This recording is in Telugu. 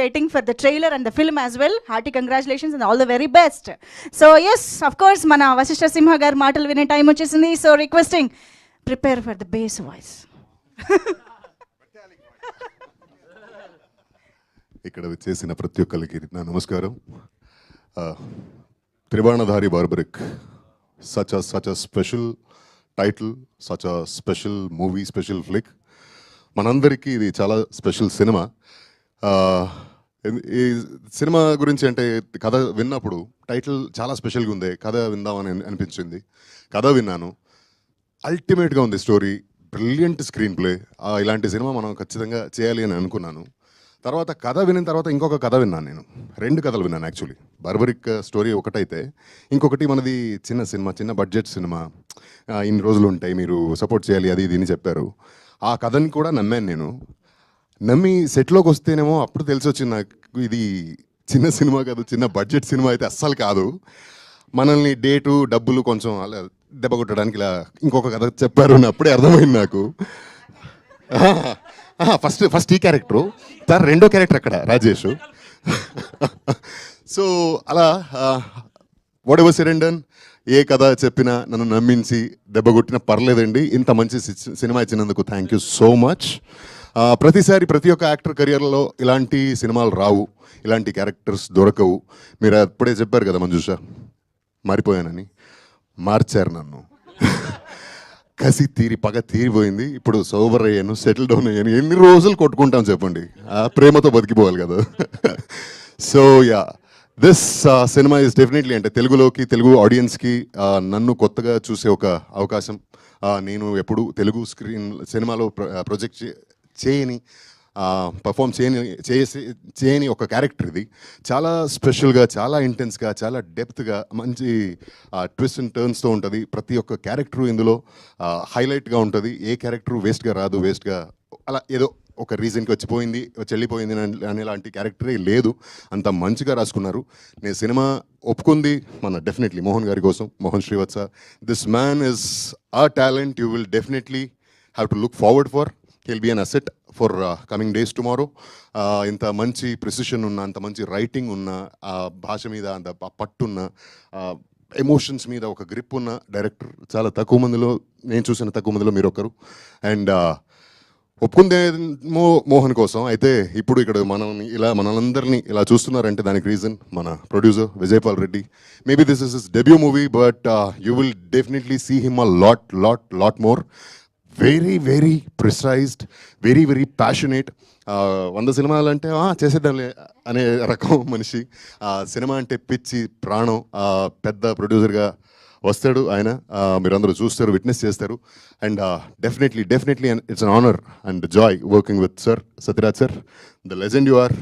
Waiting for the trailer and the film as well hearty congratulations and all the very best so yes of course మన వశిష్ఠ సింహ గారి మాటలు వినే టైం వచ్చేసింది. So requesting prepare for the base voice ఇక్కడ వచ్చేసిన ప్రతి ఒక్కరికి నా నమస్కారం. ఆ, Barbarik such a such a special title such a special movie special flick మనందరికీ ఇది చాలా స్పెషల్ సినిమా ఈ సినిమా గురించి అంటే కథ విన్నప్పుడు టైటిల్ చాలా స్పెషల్గా ఉంది కథ విందామని అని- అనిపించింది. కథ విన్నాను. అల్టిమేట్గా ఉంది స్టోరీ. Brilliant screenplay. ఇలాంటి సినిమా మనం ఖచ్చితంగా చేయాలి అని అనుకున్నాను. తర్వాత కథ వినిన తర్వాత ఇంకొక కథ విన్నాను నేను. రెండు కథలు విన్నాను యాక్చువల్లీ. బర్బరిక్ స్టోరీ ఒకటైతే. ఇంకొకటి మనది చిన్న సినిమా చిన్న బడ్జెట్ సినిమా. ఇన్ని రోజులు ఉంటాయి మీరు సపోర్ట్ చేయాలి అది ఇది చెప్పారు. ఆ కథని కూడా నమ్మాను నేను. నమ్మి సెట్లోకి వస్తేనేమో అప్పుడు తెలిసి వచ్చింది నాకు ఇది చిన్న సినిమా కాదు చిన్న బడ్జెట్ సినిమా అయితే అస్సలు కాదు. మనల్ని డేటు డబ్బులు కొంచెం అలా దెబ్బ కొట్టడానికి ఇలా ఇంకొక కథ చెప్పారు అని అప్పుడే అర్థమైంది నాకు. ఫస్ట్ ఫస్ట్ ఈ క్యారెక్టరు సార్ రెండో క్యారెక్టర్ అక్కడ రాజేష్. సో అలా వాట్ ఎవర్ సిరెండన్ ఏ కథ చెప్పినా నన్ను నమ్మించి దెబ్బ కొట్టినా పర్లేదండి. ఇంత మంచి సి- సినిమా ఇచ్చినందుకు థ్యాంక్ యూ సో మచ్ ప్రతిసారి ప్రతి ఒక్క యాక్టర్ కెరియర్లో ఇలాంటి సినిమాలు రావు. ఇలాంటి క్యారెక్టర్స్ దొరకవు. మీరు అప్పుడే చెప్పారు కదా మంజుష మారిపోయానని. మార్చారు నన్ను. కసి తీరి పగ తీరిపోయింది. ఇప్పుడు సోబర్ అయ్యాను సెటిల్ డౌన్ అయ్యాను. ఎన్ని రోజులు కొట్టుకుంటాం చెప్పండి. ఆ ప్రేమతో బతికిపోవాలి కదా. So yeah. This cinema is definitely అంటే తెలుగులోకి తెలుగు ఆడియన్స్కి నన్ను కొత్తగా చూసే ఒక అవకాశం. నేను ఎప్పుడు తెలుగు స్క్రీన్ సినిమాలో ప్రొజెక్ట్ చేయని పర్ఫామ్ చేయని చేసి చేయని ఒక క్యారెక్టర్ ఇది. చాలా స్పెషల్గా చాలా ఇంటెన్స్గా చాలా డెప్త్గా మంచి ట్విస్ట్ అండ్ టర్న్స్తో ఉంటుంది. ప్రతి ఒక్క క్యారెక్టర్ ఇందులో హైలైట్గా ఉంటుంది. ఏ క్యారెక్టర్ వేస్ట్గా రాదు వేస్ట్గా అలా ఏదో ఒక రీజన్కి వచ్చిపోయింది చెల్లిపోయింది అని- అనేలాంటి క్యారెక్టరే లేదు. అంత మంచిగా రాసుకున్నారు. నేను సినిమా ఒప్పుకుంది మన డెఫినెట్లీ మోహన్ గారి కోసం Mohan Srivatsa. This man is a talent you will definitely have to look forward for he'll be an asset for coming days tomorrow ఇంత మంచి ప్రిసిషన్ ఉన్న అంత మంచి రైటింగ్ ఉన్న ఆ భాష మీద అంత పట్టున్న ఎమోషన్స్ మీద ఒక గ్రిప్ ఉన్న డైరెక్టర్ చాలా తక్కువ మందిలో నేను చూసిన తక్కువ మందిలో మీరు ఒకరు అండ్ uh, ఒప్పుకుందేమో మోహన్ కోసం. అయితే ఇప్పుడు ఇక్కడ మనం ఇలా మనలందరినీ ఇలా చూస్తున్నారంటే దానికి రీజన్ మన producer Vijayapal Reddy. Maybe this is is debut movie but you will definitely see him a lot lot lot more very very precised very very passionate వంద సినిమాలు అంటే చేసేద్దాంలే అనే రకం మనిషి. ఆ, సినిమా అంటే పిచ్చి ప్రాణం. పెద్ద ప్రొడ్యూసర్గా వస్తాడు ఆయన. మీరందరూ చూస్తారు విట్నెస్ చేస్తారు. And definitely definitely it's an honour and joy working with sir Sathyaraj sir the legend you are